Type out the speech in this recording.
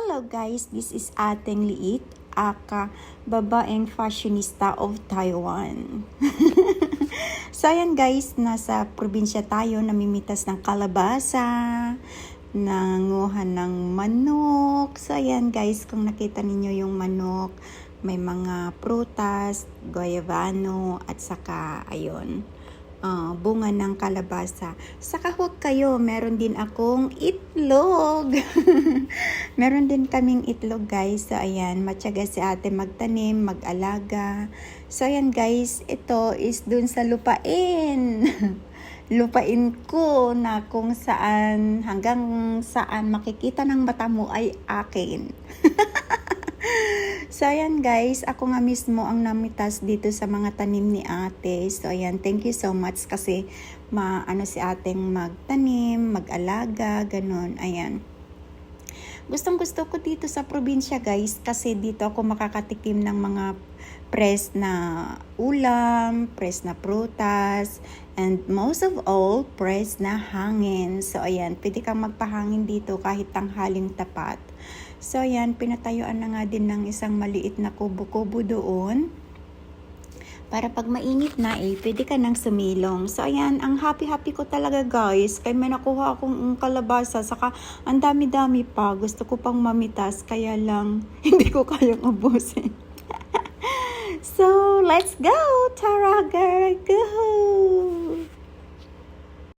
Hello guys, this is Ateng Liit, aka babaeng fashionista of Taiwan. so ayan guys, nasa probinsya tayo, namimitas ng kalabasa, nanguha ng manok. So ayan guys, kung nakita ninyo yung manok, may mga prutas, guayabano, at saka ayun, ah, bunga ng kalabasa. Saka huwag kayo, meron din akong itlog. meron din kaming itlog guys. So ayan, matyaga si ate magtanim, mag-alaga. So ayan guys, ito is dun sa lupain. lupain ko na kung saan, hanggang saan makikita ng mata mo ay akin. So, ayan guys, ako nga mismo ang namitas dito sa mga tanim ni ate. So, ayan, thank you so much kasi maano si ateng magtanim, mag-alaga, ganun. Ayan. Gustong gusto ko dito sa probinsya guys kasi dito ako makakatikim ng mga press na ulam, press na prutas, and most of all, press na hangin. So ayan, pwede kang magpahangin dito kahit tanghaling tapat. So ayan, pinatayuan na nga din ng isang maliit na kubo-kubo doon para pag mainit na eh, pwede ka nang sumilong. So, ayan, ang happy-happy ko talaga guys. Kaya may nakuha akong kalabasa. Saka, ang dami-dami pa. Gusto ko pang mamitas. Kaya lang, hindi ko kayang ubusin. so, let's go! Tara, girl! Go!